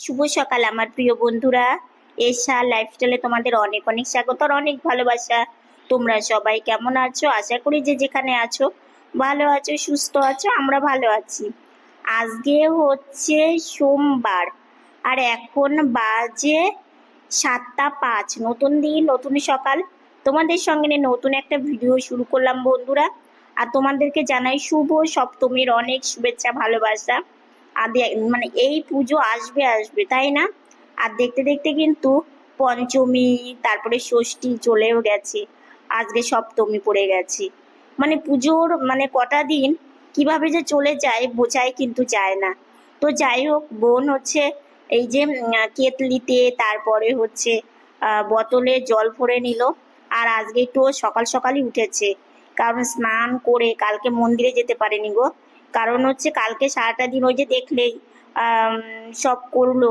শুভ সকাল, আমার প্রিয় বন্ধুরা। এশা লাইফস্টাইলে তোমাদের অনেক অনেক স্বাগত আর অনেক ভালোবাসা। তোমরা সবাই কেমন আছো? আশা করি যে যেখানে আছো, ভালো আছো, সুস্থ আছো, আমরা ভালো আছি। আজকে হচ্ছে সোমবার, আর এখন বাজে সাতটা পাঁচ। নতুন দিন, নতুন সকাল। তোমাদের সঙ্গে নতুন একটা ভিডিও শুরু করলাম বন্ধুরা। আর তোমাদেরকে জানাই শুভ সপ্তমীর অনেক শুভেচ্ছা, ভালোবাসা। আর মানে এই পুজো আসবে আসবে, তাই না? আর দেখতে দেখতে কিন্তু পঞ্চমী, তারপরে ষষ্ঠী চলেও গেছে। আজকে সপ্তমী পড়ে গেছে। মানে পুজোর মানে কটা দিন কীভাবে যে চলে যায় বোঝাই কিন্তু যায় না। তো যাই হোক, বোন হচ্ছে এই যে কেতলিতে, তারপরে হচ্ছে বোতলে জল ভরে নিল। আর আজকে একটু সকাল সকালই উঠেছে। কারণ স্নান করে কালকে মন্দিরে যেতে পারেনি গো। কারণ হচ্ছে কালকে সারাটা দিন ওই যে দেখলেই সব করল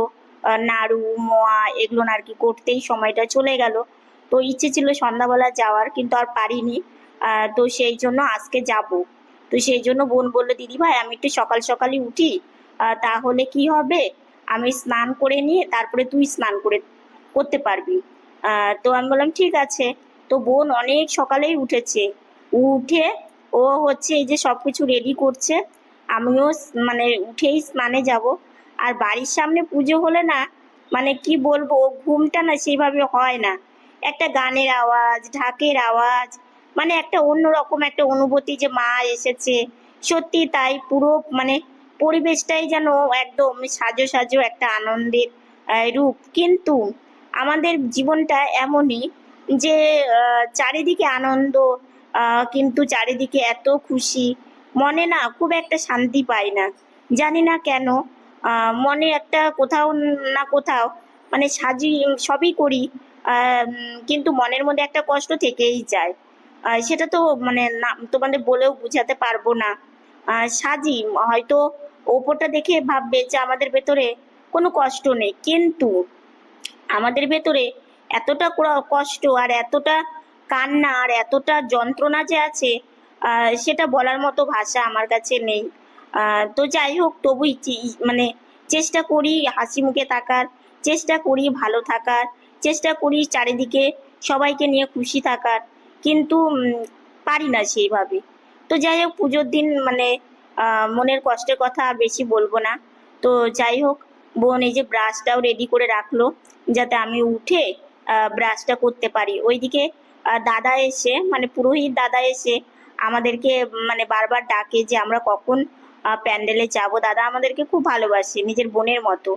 নাড়ু, মোয়া এগুলো আর কি করতেই সময়টা চলে গেল। তো ইচ্ছে ছিল সন্ধ্যাবেলা যাওয়ার, কিন্তু আর পারিনি। তো সেই জন্য আজকে যাব। তো সেই জন্য বোন বলল, দিদি ভাই, আমি একটু সকাল সকালই উঠি। তাহলে কি হবে? আমি স্নান করে নিয়ে তারপরে তুই স্নান করে, করতে পারবি। তো আমি বললাম, ঠিক আছে। তো বোন অনেক সকালেই উঠেছে। উঠে ও হচ্ছে এই যে সবকিছু রেডি করছে। আমিও মানে উঠেই স্নানে যাব। আর বাড়ির সামনে পুজো হলে না মানে কি বলব ঘুমটা না সেইভাবে হয় না। একটা গানের আওয়াজ, ঢাকের আওয়াজ মানে একটা অন্যরকম একটা অনুভূতি যে মা এসেছে। সত্যি তাই পুরো মানে পরিবেশটাই যেন একদম সাজো সাজো একটা আনন্দের রূপ। কিন্তু আমাদের জীবনটা এমনই যে চারিদিকে আনন্দ কিন্তু চারিদিকে এত খুশি। মনে না, খুব একটা শান্তি পাই না। জানি না কেন মনে একটা কোথাও না কোথাও মানে সাজি, সবই করি। কিন্তু মনের মধ্যে একটা কষ্ট থেকেই যায়। সেটা তো মানে না, তোমাদের বলেও বোঝাতে পারব না। সাজি, হয়তো ওপরটা দেখে ভাববে যে আমাদের ভেতরে কোনো কষ্ট নেই। কিন্তু আমাদের ভেতরে এতটা কষ্ট আর এতটা কান্না আর এতটা যন্ত্রণা যে আছে সেটা বলার মতো ভাষা আমার কাছে নেই। তো যাই হোক, তবু মানে চেষ্টা করি হাসি মুখে থাকার, চেষ্টা করি ভালো থাকার, চেষ্টা করি চারিদিকে সবাইকে নিয়ে খুশি থাকার, কিন্তু পারি না সেইভাবে। তো যাই হোক, পুজোর দিন মানে মনের কষ্টের কথা আর বেশি বলব না। তো যাই হোক, বোন এই যে ব্রাশটাও রেডি করে রাখল, যাতে আমি উঠে ব্রাশটা করতে পারি। ওইদিকে দাদা এসে মানে পুরোহিত দাদা এসে আমাদেরকে মানে বারবার ডাকে যে আমরা কখন প্যান্ডেলে যাব। দাদা আমাদেরকে খুব ভালোবাসে, নিজের বোনের মতো।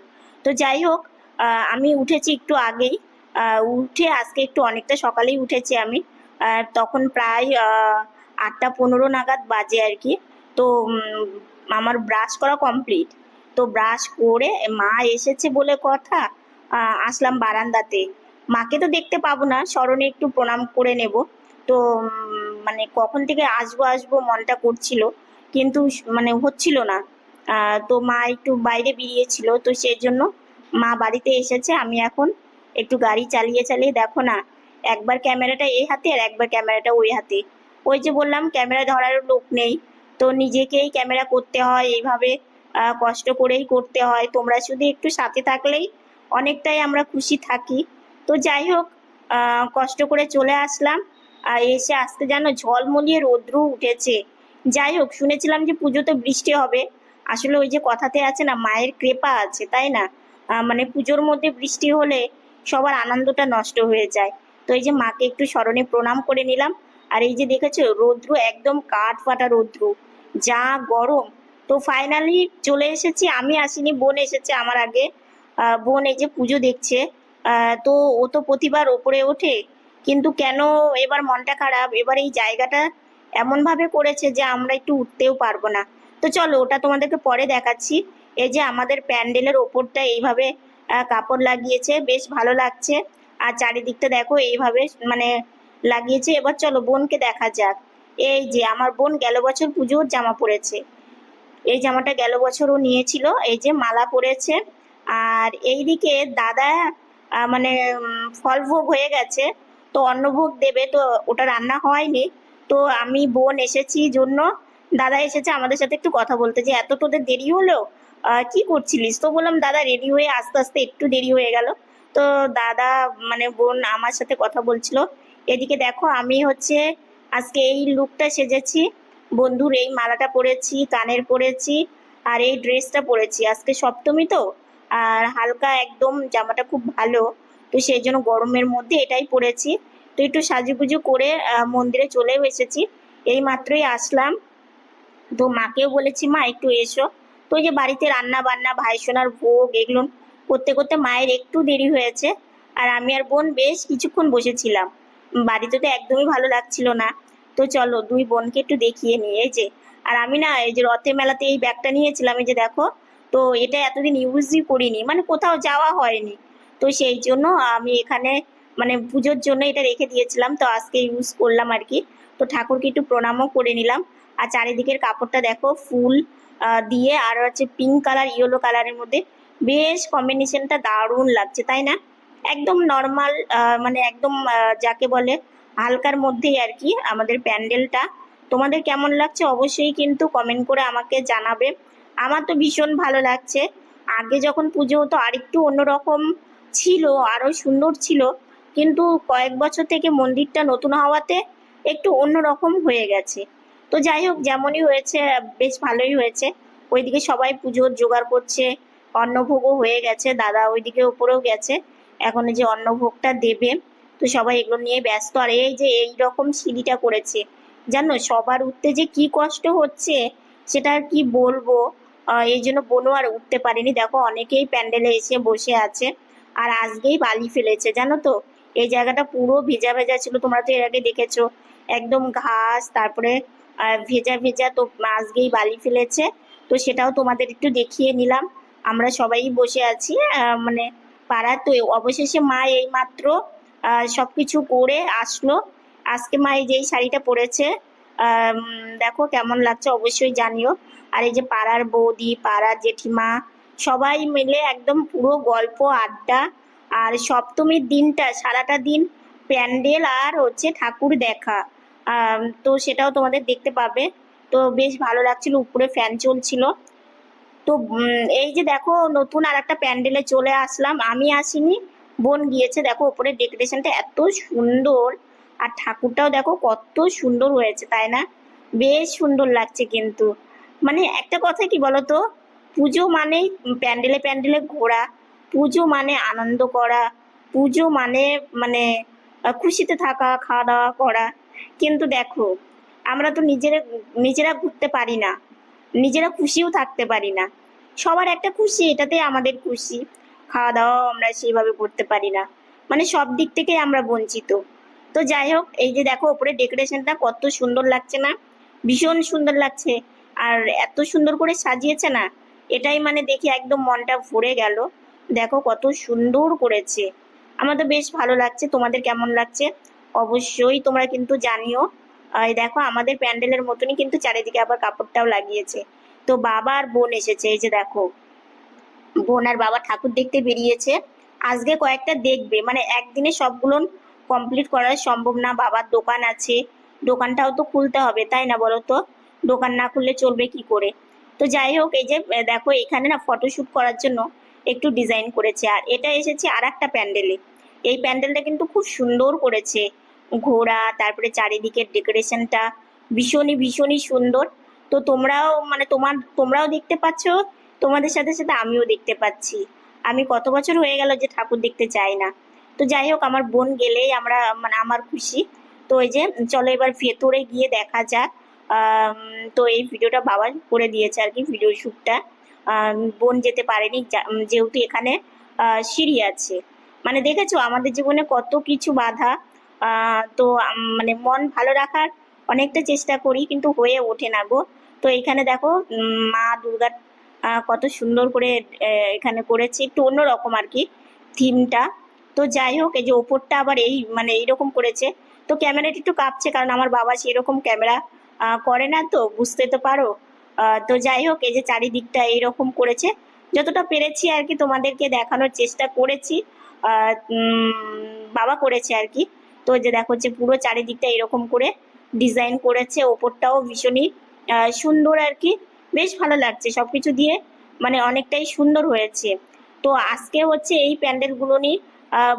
তো যাই হোক আমি উঠেছি একটু আগেই। উঠে আজকে একটু অনেকটা সকালেই উঠেছি আমি। তখন প্রায় আটটা পনেরো নাগাদ বাজে আর কি। তো আমার ব্রাশ করা কমপ্লিট। তো ব্রাশ করে মা এসেছে বলে কথা আসলাম বারান্দাতে। মাকে তো দেখতে পাবো না, স্মরণে একটু প্রণাম করে নেব। তো মানে কখন থেকে আসব আসব মনটা করছিল, কিন্তু মানে হচ্ছিল না। তো মা একটু বাইরে বেরিয়েছিল, তো সেই জন্য মা বাড়িতে এসেছে, আমি এখন একটু গাড়ি চালিয়ে চালিয়ে দেখো না, একবার ক্যামেরাটা এই হাতে আর একবার ক্যামেরাটা ওই হাতে। ওই যে বললাম, ক্যামেরা ধরার লোক নেই, তো নিজেকেই ক্যামেরা করতে হয়, এইভাবে কষ্ট করেই করতে হয়। তোমরা শুধু একটু সাথে থাকলেই অনেকটাই আমরা খুশি থাকি। তো যাই হোক কষ্ট করে চলে আসলাম। আর এসে আসতে যেন ঝলমলিয়ে রৌদ্র উঠেছে। যাই হোক, শুনেছিলাম যে পুজোতে বৃষ্টি হবে। আসলে ওই যে কথাতে আছে না, মায়ের কৃপা আছে, তাই না? মানে পুজোর মধ্যে বৃষ্টি হলে সবার আনন্দটা নষ্ট হয়ে যায়। তো এই যে মাকে একটু স্মরণে প্রণাম করে নিলাম। আর এই যে দেখেছ, রৌদ্র একদম কাঠ ফাটা রৌদ্র। যা গরম। তো ফাইনালি চলে এসেছি, আমি আসিনি, বোন এসেছে আমার আগে। বোন এই যে পুজো দেখছে। তো ও তো প্রতিবার ওপরে ওঠে। কিন্তু কেন এবার মনটা খারাপ? এবার এই জায়গাটা এমন ভাবে করেছে যে আমরা একটু উঠতেও পারব না। তো চলো, ওটা তোমাদেরকে পরে দেখাচ্ছি। এই যে আমাদের প্যান্ডেলের ওপরটা এইভাবে কাপড় লাগিয়েছে। বেশ ভালো লাগছে। আর চারিদিকটা দেখো, এইভাবে মানে লাগিয়েছে। এবার চলো, বোনকে দেখা যাক। এই যে আমার বোন গেল বছর পুজোর জামা পরেছে। এই জামাটা গেল বছরও নিয়েছিল। এই যে মালা পরেছে। আর এইদিকে দাদা মানে উম, ফলভোগ হয়ে গেছে। তো অন্নভোগ দেবে তো ওটা রান্না হয়নি। তো আমি বোন এসেছি জন্য। দাদা এসেছে আমাদের সাথে একটু কথা বলতে। যে এত তোদের দেরি হলো? কি করছিলিস? তো বললাম দাদা রেডি হয়ে আস্তে আস্তে একটু দেরি হয়ে গেল। তো দাদা মানে বোন আমার সাথে কথা বলছিল। এদিকে দেখো আমি হচ্ছে আজকে এই লুকটা সেজেছি। বন্ধুর এই মালাটা পরেছি কানের পরেছি আর এই ড্রেসটা পরেছি। আজকে সপ্তমী তো? আর হালকা একদম জামাটা খুব ভালো। তো সেই জন্য গরমের মধ্যে এটাই পরেছি। তো একটু সাজুগুজু করে মন্দিরে চলেও এসেছি। এই মাত্রই আসলাম। তো মাকেও বলেছি, মা, একটু এসো। তো যে বাড়িতে রান্না বান্না, ভাই সোনার ভোগ, এগুলো করতে করতে মায়ের একটু দেরি হয়েছে। আর আমি আর বোন বেশ কিছুক্ষণ বসেছিলাম। বাড়িতে তো একদমই ভালো লাগছিল না। তো চলো, দুই বোনকে একটু দেখিয়ে এই যে, আর আমি না, এই যে রথের মেলাতে এই ব্যাগটা নিয়েছিলাম। এই যে দেখো তো এটা এতদিন ইউজই করিনি। মানে কোথাও যাওয়া হয়নি। তো সেই জন্য আমি এখানে মানে পুজোর জন্য এটা রেখে দিয়েছিলাম। তো আজকে ইউজ করলাম আর কি। তো ঠাকুরকে একটু প্রণামও করে নিলাম। আর চারিদিকের কাপড়টা দেখো, ফুল দিয়ে আর হচ্ছে পিঙ্ক কালার ইয়েলো কালারের মধ্যে বেশ কম্বিনেশনটা দারুণ লাগছে, তাই না? একদম নর্মাল মানে একদম যাকে বলে হালকার মধ্যেই আর কি আমাদের প্যান্ডেলটা। তোমাদের কেমন লাগছে অবশ্যই কিন্তু কমেন্ট করে আমাকে জানাবে। আমার তো ভীষণ ভালো লাগছে। আগে যখন পুজো হতো আরেকটু অন্যরকম ছিল, আরও সুন্দর ছিল। কিন্তু কয়েক বছর থেকে মন্দিরটা নতুন হওয়াতে একটু অন্যরকম হয়ে গেছে। তো যাই হোক, যেমনই হয়েছে, বেশ ভালোই হয়েছে। ওইদিকে সবাই পুজোর জোগাড় করছে, অন্নভোগও হয়ে গেছে, দাদা ওইদিকে উপরেও গেছে। এখন যে অন্নভোগটা দেবে, তো সবাই এগুলো নিয়ে ব্যস্ত। আর এই যে এই রকম সিঁড়িটা করেছে, জানো, সবার উঠতে যে কি কষ্ট হচ্ছে, সেটা আর কি বলব? এই জন্য বোনও আর উঠতে পারেনি। দেখো, অনেকেই প্যান্ডেলে এসে বসে আছে আর আজকেই বালি ফেলেছে, জানো তো? এই জায়গাটা পুরো ভেজা ভেজা ছিল, তোমরা তো এর আগে দেখেছ। একদম ঘাস, তারপরে ভেজা ভেজা তো আজকেই বালি ফেলেছে। তো সেটাও তোমাদের একটু দেখিয়ে নিলাম। আমরা সবাই বসে আছি মানে পাড়ার তো অবশেষে মা এই মাত্র সব কিছু করে আসলো। আজকে মা এই যে শাড়িটা পরেছে দেখো কেমন লাগছে, অবশ্যই জানিও। আর এই যে পাড়ার বৌদি, পাড়ার জেঠিমা, সবাই মিলে একদম পুরো গল্প, আড্ডা, আর সপ্তমীর দিনটা, সারাটা দিন প্যান্ডেল আর হচ্ছে ঠাকুর দেখা। তো সেটাও তোমাদের দেখতে পাবে। তো বেশ ভালো লাগছিল, উপরে ফ্যান চলছিল। তো এই যে দেখো, নতুন আর একটা প্যান্ডেলে চলে আসলাম। আমি আসিনি, বোন গিয়েছে, দেখো উপরে ডেকোরেশনটা এত সুন্দর। আর ঠাকুরটাও দেখো কত সুন্দর হয়েছে, তাই না? বেশ সুন্দর লাগছে কিন্তু। মানে একটা কথা কি বলতো? পুজো মানে প্যান্ডেলে প্যান্ডেলে ঘোরা, পুজো মানে আনন্দ করা, পুজো মানে মানে খুশিতে থাকা খাওয়া দাওয়া করা। কিন্তু দেখো, আমরা তো নিজেরা নিজেরা ঘুরতে পারি না, নিজেরা খুশিও থাকতে পারি না। সবার একটা খুশি, এটাতে আমাদের খুশি। খাওয়া দাওয়াও আমরা সেইভাবে করতে পারি না। মানে সব দিক থেকে আমরা বঞ্চিত। তো যাই হোক, এই যে দেখো, ওপরে ডেকোরেশনটা কত সুন্দর লাগছে না? ভীষণ সুন্দর লাগছে। আর এত সুন্দর করে সাজিয়েছে না, এটাই মানে দেখে একদম মনটা ভরে গেল। দেখো কত সুন্দর করেছে। আমার তো বেশ ভালো লাগছে, তোমাদের কেমন লাগছে? অবশ্যই তোমরা কিন্তু জানিও। দেখো আমাদের প্যান্ডেলের মতনই কিন্তু চারিদিকে আবার কাপড়টাও লাগিয়েছে। তো বাবা আর বোন এসেছে, এই যে দেখো। বোন আর বাবা ঠাকুর দেখতে বেরিয়েছে। আজকে কয়েকটা দেখবে মানে একদিনে সবগুলো কমপ্লিট করা সম্ভব না। বাবার দোকান আছে, দোকানটাও তো খুলতে হবে, তাই না বলো তো? দোকান না খুললে চলবে কি করে? তো যাই হোক, এই যে দেখো এখানে না ফটোশুট করার জন্য একটু ডিজাইন করেছে। আর এটা এসেছে আর একটা প্যান্ডেলে এই প্যান্ডেলটা কিন্তু খুব সুন্দর করেছে। ঘোড়া, তারপরে চারিদিকের ডেকোরেশনটা ভীষণই ভীষণই সুন্দর। তো তোমরাও মানে তোমার, তোমরাও দেখতে পাচ্ছ, তোমাদের সাথে সাথে আমিও দেখতে পাচ্ছি। আমি কত বছর হয়ে গেল যে ঠাকুর দেখতে চাই না। তো যাই হোক, আমার বোন গেলেই আমরা মানে আমার খুশি। তো এই যে, চলো এবার ভেতরে গিয়ে দেখা যাক। তো এই ভিডিওটা বাবা করে দিয়েছে আর কি ভিডিও শ্যুটটা বোন যেতে পারেনি যেহেতু এখানে সিঁড়ি আছে। মানে দেখেছ, আমাদের জীবনে কত কিছু বাধা তো মানে মন ভালো রাখার অনেকটা চেষ্টা করি, কিন্তু হয়ে ওঠে না গো। তো এখানে দেখো মা দুর্গার কত সুন্দর করে এখানে করেছে, একটু অন্যরকম আর কি থিমটা তো যাই হোক, এই যে ওপরটা আবার এই মানে এইরকম করেছে। তো ক্যামেরাটি একটু কাঁপছে, কারণ আমার বাবা সেরকম ক্যামেরা করে না তো, বুঝতে তো পারো। তো যাই হোক, এই যে চারিদিকটা এইরকম করেছে। যতটা পেরেছি আর কি তোমাদেরকে দেখানোর চেষ্টা করেছি। বাবা করেছে আর কি। তো যে দেখো যে পুরো চারিদিকটা এরকম করে ডিজাইন করেছে, ওপরটাও ভীষণই সুন্দর আর কি। বেশ ভালো লাগছে সব কিছু দিয়ে মানে অনেকটাই সুন্দর হয়েছে। তো আজকে হচ্ছে এই প্যান্ডেলগুলো নিয়ে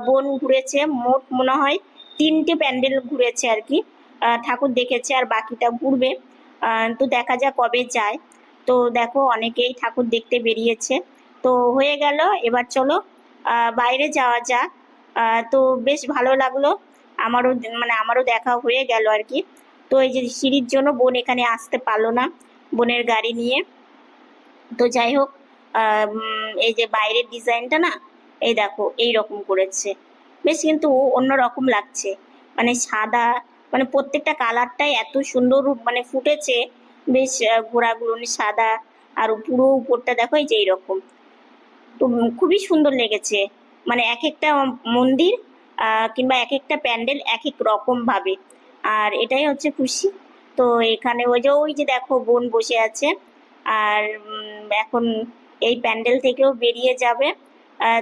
বোন ঘুরেছে। মোট মনে হয় তিনটে প্যান্ডেল ঘুরেছে আর কি। ঠাকুর দেখেছে আর বাকিটা ঘুরবে। তো দেখা যাক কবে যায়। তো দেখো অনেকেই ঠাকুর দেখতে বেরিয়েছে। তো হয়ে গেল, এবার চলো বাইরে যাওয়া যাক। তো বেশ ভালো লাগল। আমারও মানে আমারও দেখা হয়ে গেল আর কি। তো এই যে সিঁড়ির জন্য বোন এখানে আসতে পারল না বোনের গাড়ি নিয়ে। তো যাই হোক এই যে বাইরের ডিজাইনটা না, এই দেখো এই রকম করেছে। বেশ কিন্তু অন্য রকম লাগছে। মানে সাদা মানে প্রত্যেকটা কালারটাই এত সুন্দর মানে ফুটেছে। বেশ ঘোড়াগুলো সাদা আর পুরো উপরটা দেখো, এই যে এইরকম। তো খুবই সুন্দর লেগেছে। মানে এক একটা মন্দির কিংবা এক একটা প্যান্ডেল এক এক রকম ভাবে। আর এটাই হচ্ছে খুশি। তো এখানে ওই যে ওই যে দেখো, বোন বসে আছে। আর এখন এই প্যান্ডেল থেকেও বেরিয়ে যাবে।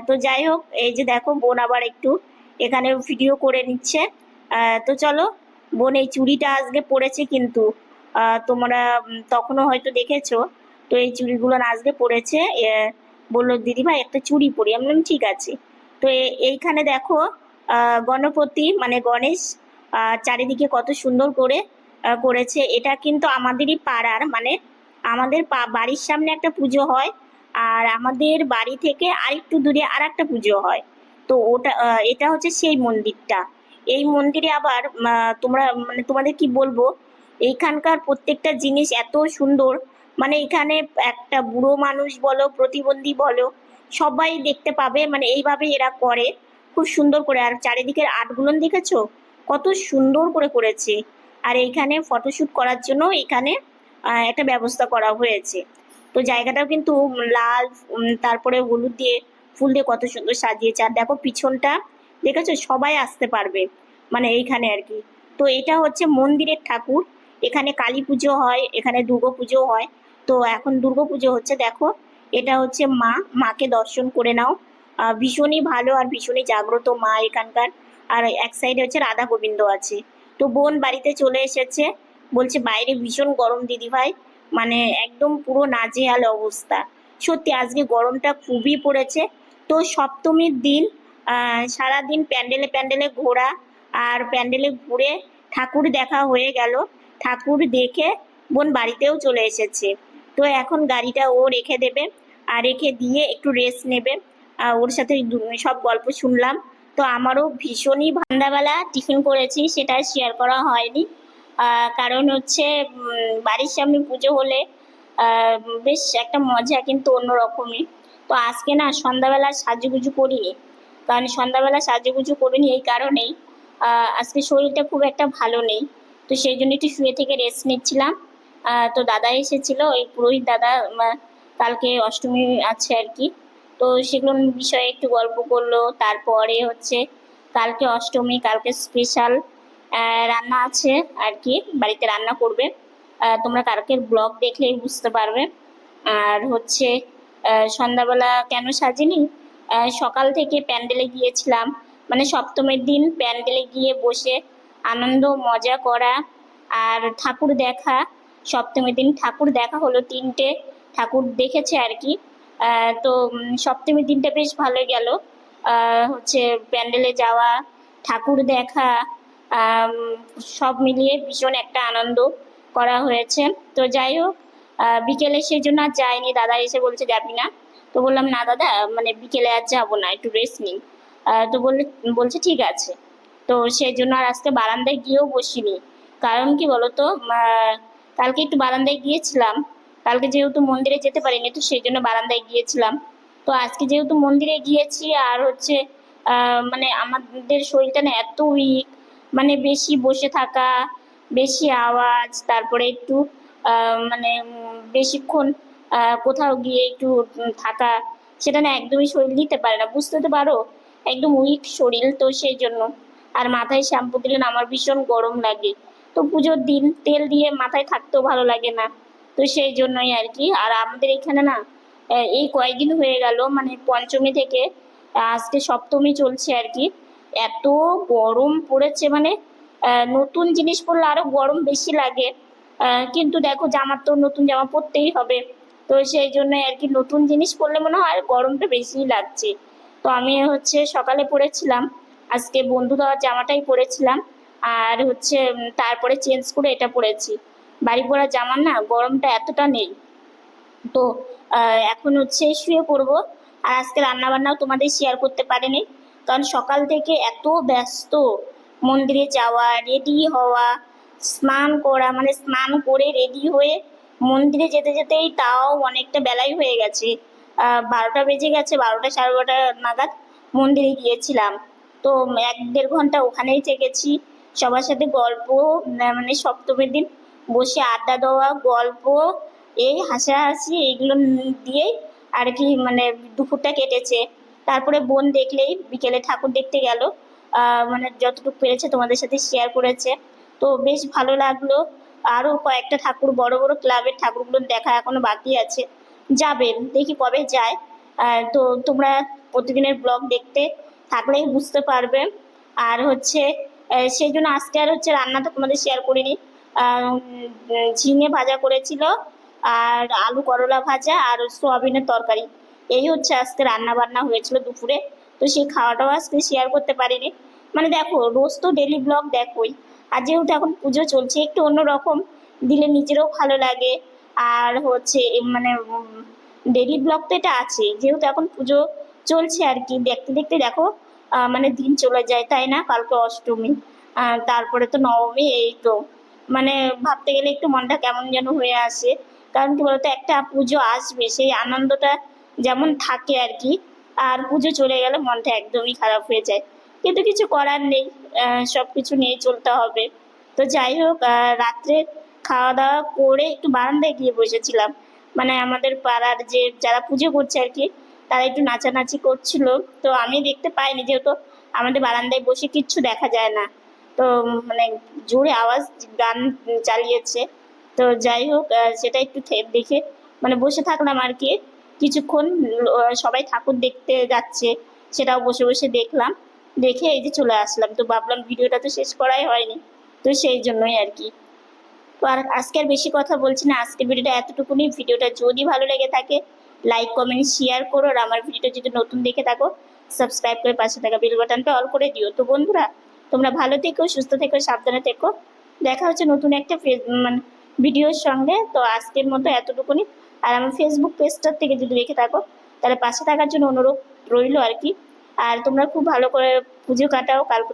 তো যাই হোক, এই যে দেখো, বোন আবার একটু এখানে ভিডিও করে নিচ্ছে। তো চলো বোন, এই চুড়িটা আজকে পড়েছে কিন্তু। তোমরা তখনও হয়তো দেখেছ। তো এই চুড়িগুলো আজকে পড়েছে। বলল দিদিভাই একটা চুড়ি পরি। আমি ঠিক আছে। তো এইখানে দেখো গণপতি মানে গণেশ চারিদিকে কত সুন্দর করে করেছে। এটা কিন্তু আমাদেরই পাড়ার মানে আমাদের বাড়ির সামনে একটা পুজো হয় আর আমাদের বাড়ি থেকে আরেকটু দূরে আর একটা পুজো হয়। তো ওটা এটা হচ্ছে সেই মন্দিরটা। এই মন্দিরে আবার তোমরা মানে তোমাদের কি বলব? এইখানকার প্রত্যেকটা জিনিস এত সুন্দর। মানে এখানে একটা বুড়ো মানুষ বলো, প্রতিবন্ধী বলো, সবাই দেখতে পাবে মানে এইভাবে এরা করে। খুব সুন্দর করে। আর চারিদিকের আর্টগুলো দেখেছ? কত সুন্দর করে করেছে। আর এইখানে ফটোশ্যুট করার জন্য এখানে একটা ব্যবস্থা করা হয়েছে। তো জায়গাটাও কিন্তু লাল তারপরে হলুদ দিয়ে ফুল দিয়ে কত সুন্দর সাজিয়েছে। আর দেখো পিছনটা দেখেছ সবাই আসতে পারবে। মানে এইখানে আর কি। তো এটা হচ্ছে মন্দিরের ঠাকুর। এখানে কালী পুজো হয়, এখানে দুর্গা পুজো হয়। তো এখন দুর্গা পুজো হচ্ছে, দেখো, এটা হচ্ছে মা, মাকে দর্শন করে নাও। ভীষণই ভালো আর ভীষণই জাগ্রত মা এখানকার। আর এক সাইডে হচ্ছে রাধা গোবিন্দ আছে। তো বোন বাড়িতে চলে এসেছে। বলছে, বাইরে ভীষণ গরম দিদি ভাই। মানে একদম পুরো নাজেহাল অবস্থা। সত্যি, আজকে গরমটা খুবই পড়েছে। তো সপ্তমীর দিন সারাদিন প্যান্ডেলে প্যান্ডেলে ঘোরা আর প্যান্ডেলে ঘুরে ঠাকুর দেখা হয়ে গেল। ঠাকুর দেখে বোন বাড়িতেও চলে এসেছে। তো এখন গাড়িটা ও রেখে দেবে আর রেখে দিয়ে একটু রেস্ট নেবে। ওর সাথে সব গল্প শুনলাম। তো আমারও ভীষণই সন্ধ্যাবেলা টিফিন করেছি সেটা শেয়ার করা হয়নি। কারণ হচ্ছে বাড়ির সামনে পুজো হলে বেশ একটা মজা কিন্তু অন্যরকমই। তো আজকে না সন্ধ্যাবেলা সাজুগুজু করিনি। কারণ সন্ধ্যাবেলা সাজুগুজু করিনি এই কারণেই। আজকে শরীরটা খুব একটা ভালো নেই, তো সেই জন্য একটু শুয়ে থেকে রেস্ট নিচ্ছিলাম। তো দাদা এসেছিল, ওই পুরোহিত দাদা কালকে অষ্টমী আছে আর কি। তো সেগুলো বিষয়ে একটু গল্প করল, তারপরে হচ্ছে কালকে অষ্টমী, কালকে স্পেশাল রান্না আছে আর কি, বাড়িতে রান্না করবে। তোমরা কালকের ব্লগ দেখলেই বুঝতে পারবে। আর হচ্ছে সন্ধ্যাবেলা কেন সাজিনি? সকাল থেকে প্যান্ডেলে গিয়েছিলাম। মানে সপ্তমীর দিন প্যান্ডেলে গিয়ে বসে আনন্দ, মজা করা আর ঠাকুর দেখা। সপ্তমীর দিন ঠাকুর দেখা হলো তিনটে। ঠাকুর দেখেছে আর কি। তো সপ্তমীর দিনটা বেশ ভালোই গেল। হচ্ছে প্যান্ডেলে যাওয়া, ঠাকুর দেখা সব মিলিয়ে ভীষণ একটা আনন্দ করা হয়েছে। তো যাই হোক বিকেলে সেই জন্য আর যাইনি। দাদা এসে বলছে যাবি না। তো বললাম, না দাদা মানে বিকেলে আর যাব না, একটু রেস্ট নিই। তো বললে, বলছে, ঠিক আছে। তো সেই জন্য আর আজকে বারান্দায় গিয়েও বসিনি। কারণ কি বলতো কালকে একটু বারান্দায় গিয়েছিলাম। কালকে যেহেতু মন্দিরে যেতে পারিনি, তো সেই জন্য বারান্দায় গিয়েছিলাম। তো আজকে যেহেতু মন্দিরে গিয়েছি, আর হচ্ছে মানে আমাদের শরীরটা না এত উইক মানে বেশি বসে থাকা, বেশি আওয়াজ, তারপরে একটু মানে বেশিক্ষণ কোথাও গিয়ে একটু থাকা, সেটা না একদমই শরীর নিতে পারে না। বুঝতে তো পারো? একদম উইক শরীর তো সেই জন্য। আর মাথায় শ্যাম্পু দিলে না আমার ভীষণ গরম লাগে। তো পুজোর দিন তেল দিয়ে মাথায় থাকতেও ভালো লাগে না। তো সেই জন্যই আর কি। আর আমাদের এখানে না এই কয়েকদিন হয়ে গেল মানে পঞ্চমী থেকে, আজকে সপ্তমী চলছে আর কি। এত গরম পড়েছে মানে নতুন জিনিস পরলে আরও গরম বেশি লাগে। কিন্তু দেখো জামার তো নতুন জামা পরতেই হবে। তো সেই জন্য আর কি নতুন জিনিস পরলে মনে হয় গরমটা বেশিই লাগছে। তো আমি হচ্ছে সকালে পরেছিলাম, আজকে বন্ধু দেওয়ার জামাটাই পরেছিলাম, আর হচ্ছে তারপরে চেঞ্জ করে এটা পরেছি। বাড়ি পরা জামার না গরমটা এতটা নেই। তো এখন হচ্ছে শুয়ে পড়ব, আর আজকে রান্না বান্নাও তোমাদের শেয়ার করতে পারিনি, কারণ সকাল থেকে এত ব্যস্ত। মন্দিরে যাওয়া রেডি হওয়া, স্নান করা মানে স্নান করে রেডি হয়ে মন্দিরে যেতে যেতেই তাও অনেকটা বেলাই হয়ে গেছে। বারোটা বেজে গেছে, বারোটা সাড়ে বারোটা নাগাদ মন্দিরে গিয়েছিলাম। তো এক দেড় ঘণ্টা ওখানেই থেকেছি। সবার সাথে গল্প মানে সপ্তমীর দিন বসে আড্ডা দেওয়া, গল্প, এই হাসাহাসি এইগুলো দিয়েই আর কি মানে দুপুরটা কেটেছে। তারপরে বোন দেখলেই বিকেলে ঠাকুর দেখতে গেল। মানে যতটুকু পেরেছে তোমাদের সাথে শেয়ার করেছে। তো বেশ ভালো লাগল। আরও কয়েকটা ঠাকুর, বড় বড় ক্লাবের ঠাকুরগুলো দেখা এখনও বাকি আছে। যাবেন, দেখি কবে যায়। তো তোমরা প্রতিদিনের ব্লগ দেখতে থাকলেই বুঝতে পারবে। আর হচ্ছে সেই জন্য আজকে আর হচ্ছে রান্নাটা তোমাদের শেয়ার করিনি। ঝিঙে ভাজা করেছিল, আর আলু করলা ভাজা, আর সোয়াবিনের তরকারি। এই হচ্ছে আজকে রান্না বান্না হয়েছিল দুপুরে। তো সেই খাওয়াটাও আজকে শেয়ার করতে পারিনি। মানে দেখো, রোজ তো ডেলি ব্লগ দেখোই। আর যেহেতু এখন পুজো চলছে, একটু অন্যরকম। দিলে নিজেরও ভালো লাগে। আর হচ্ছে মানে ডেলি ব্লগ তো এটা আছে। যেহেতু এখন পুজো চলছে আর কি, দেখতে দেখতে দেখো মানে দিন চলে যায়, তাই না? কালকে অষ্টমী তারপরে তো নবমী, এই তো। মানে ভাবতে গেলে একটু মনটা কেমন যেন হয়ে আসে। কারণ কি বলতো, একটা পুজো আসবে, সেই আনন্দটা যেমন থাকে আর কি, আর পুজো চলে গেলে মনটা একদমই খারাপ হয়ে যায়। কিন্তু কিছু করার নেই সব কিছু নিয়ে চলতে হবে। তো যাই হোক রাত্রে খাওয়া দাওয়া করে একটু বারান্দায় গিয়ে বসেছিলাম। মানে আমাদের পাড়ার যে যারা পুজো করছে আর কি, তারা একটু নাচানাচি করছিল। তো আমি দেখতে পাইনি, যেহেতু আমাদের বারান্দায় বসে কিচ্ছু দেখা যায় না। তো মানে জোরে আওয়াজ, গান চালিয়েছে। তো যাই হোক সেটা একটু দেখে মানে বসে থাকলাম আর কি। কিছুক্ষণ সবাই ঠাকুর দেখতে যাচ্ছে, সেটাও বসে বসে দেখলাম। দেখে এই যে চলে আসলাম। তো ভাবলাম ভিডিওটা তো শেষ করাই হয়নি। তো সেই জন্যই আর কি। তো আর আজকে আর বেশি কথা বলছি না। আজকের ভিডিওটা এতটুকুনি। ভিডিওটা যদি ভালো লেগে থাকে লাইক কমেন্ট শেয়ার করো। আর আমার ভিডিওটা যদি নতুন দেখে থাকো সাবস্ক্রাইব করে পাশে থাকা বেল বাটনটা অল করে দিও। তো বন্ধুরা, তোমরা ভালো থেকো, সুস্থ থেকো, সাবধানে থেকো। দেখা হচ্ছে নতুন একটা মানে ভিডিওর সঙ্গে। তো আজকের মতো এতটুকুনি। আর আমার ফেসবুক পেজটার থেকে যদি দেখে থাকো, তাহলে পাশে থাকার জন্য অনুরোধ রইল আর কি। আর তোমরা খুব ভালো করে পুজো কাটাও কালকে